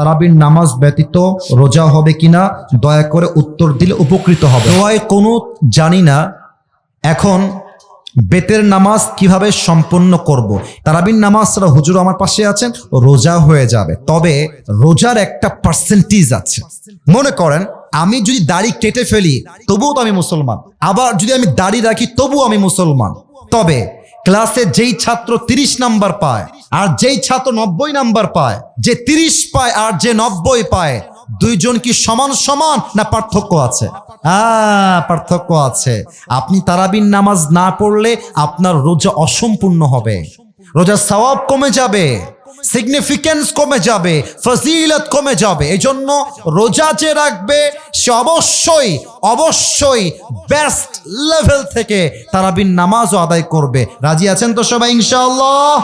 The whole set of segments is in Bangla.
তারাবির নামাজ ব্যতীত রোজা হবে কিনা, দয়া করে উত্তর দিলে উপকৃত হবে। দোয়ায় কোনো জানি না, এখন বেতের নামাজ কীভাবে সম্পন্ন করব। তারাবির নামাজ ছাড়া হুজুর আমার পাশে আছেন, রোজা হয়ে যাবে। তবে রোজার একটা পার্সেন্টেজ আছে। মনে করেন, আমি যদি দাড়ি কেটে ফেলি, তবুও তো আমি মুসলমান। আবার যদি আমি দাড়ি রাখি, তবুও আমি মুসলমান। তবে ক্লাসে যেই ছাত্র তিরিশ নাম্বার পায় আর যেই ছাত্র নব্বই নাম্বার পায়, যে তিরিশ পায় আর যে নব্বই পায়, দুইজন কি সমান সমান না পার্থক্য আছে? পার্থক্য আছে। আপনি তারাবিন নামাজ না পড়লে আপনার রোজা অসম্পূর্ণ হবে। রোজার সওয়াব কমে যাবে। সিগনিফিকেন্স কমে যাবে, ফজিলত কমে যাবে এই জন্য রোজা যে রাখবে, সে অবশ্যই অবশ্যই বেস্ট লেভেল থেকে তারাবিন নামাজও আদায় করবে। রাজি আছেন তো সবাই, ইনশাআল্লাহ?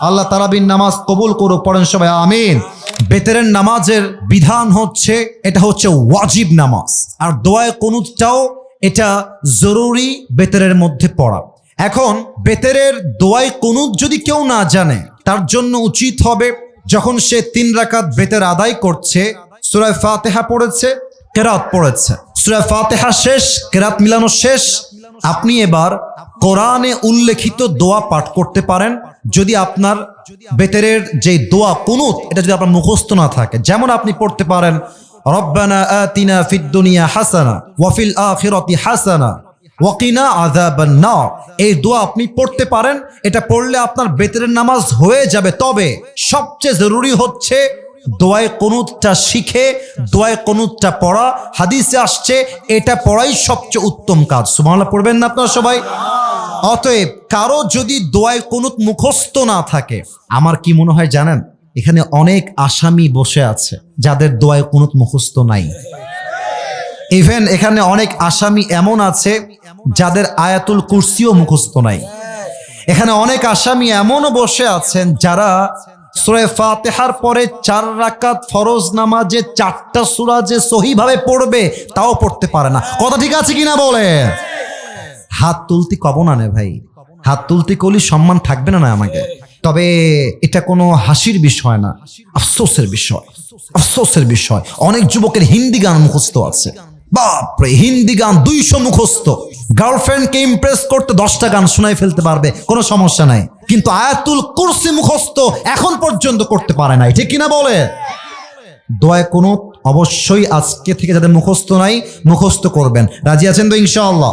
আল্লাহ তারাবিন নামাজ কবুল করুক, পড়েন সবাই, আমিন। বেতেরের নামাজের বিধান হচ্ছে, এটা হচ্ছে ওয়াজিব নামাজ। আর দোয়ায় কুনুতটাও এটা জরুরি বেতেরের মধ্যে পড়া। এখন, বেতেরের দোয়ায় কুনুত যদি কেউ না জানে তার জন্য উচিত হবে যখন সে তিন রাকাত বেতের আদায় করছে সুরায় ফাতেহা পড়েছে, কেরাত পড়েছে। সুরায় ফাতেহা শেষ, কেরাত মিলানো শেষ। আপনি এবার কোরআনে উল্লেখিত দোয়া পাঠ করতে পারেন। যদি আপনার বেতেরের যে দোয়া কুনুত, এটা যদি আপনার মুখস্থ না থাকে, যেমন আপনি পড়তে পারেন, রব্বানা আতিনা ফিদ দুনিয়া হাসানা ওয়াফিল আখিরাতি হাসানা ওয়াকিনা আযাবান নার এই দোয়া আপনি পড়তে পারেন, এটা পড়লে আপনার বেতরের নামাজ হয়ে যাবে। তবে সবচেয়ে জরুরি হচ্ছে দোয়ায় কনুতটা শিখে, দোয়ায় কনুতটা পড়া। হাদিসে আসছে, এটা পড়াই সবচেয়ে উত্তম কাজ। সুবহানাল্লাহ, পড়বেন না আপনারা সবাই? অতএব কারও যদি দোয়ায় কনুত মুখস্থ না থাকে, আমার কি মনে হয় জানেন? এখানে অনেক আসামি বসে আছে, যাদের দোয়ায় কনুত মুখস্থ নাই। ইভেন এখানে অনেক আসামি এমন আছে যাদের আয়াতুল কুরসিও মুখস্থ নাই। এখানে অনেক আসামি এমনও বসে আছেন যারা ফাতেহার পরে চার রাকাত ফরজ নামাজে চারটা সুরা যে সহিভাবে পড়বে, তাও পড়তে পারে না। কথা ঠিক আছে কিনা বলে হাত তুলতি কব না নে ভাই। হাত তুলতি কলি সম্মান থাকবে না না আমাকে। তবে এটা কোনো হাসির বিষয় না, আফসোসের বিষয় আফসোসের বিষয়। অনেক যুবকের হিন্দি গান মুখস্থ আছে। বাপরে, হিন্দি গান দুইশো মুখস্থ। গার্লফ্রেন্ডকে ইমপ্রেস করতে দশটা গান শোনাই ফেলতে পারবে, কোনো সমস্যা নাই। কিন্তু আয়াতুল কুরসি মুখস্থ এখন পর্যন্ত করতে পারে নাই, ঠিক কিনা বলে? দোয়ায় কোনো অবশ্যই আজকে থেকে যাদের মুখস্থ নাই, মুখস্থ করবেন। রাজি আছেন তো ইনশাআল্লাহ?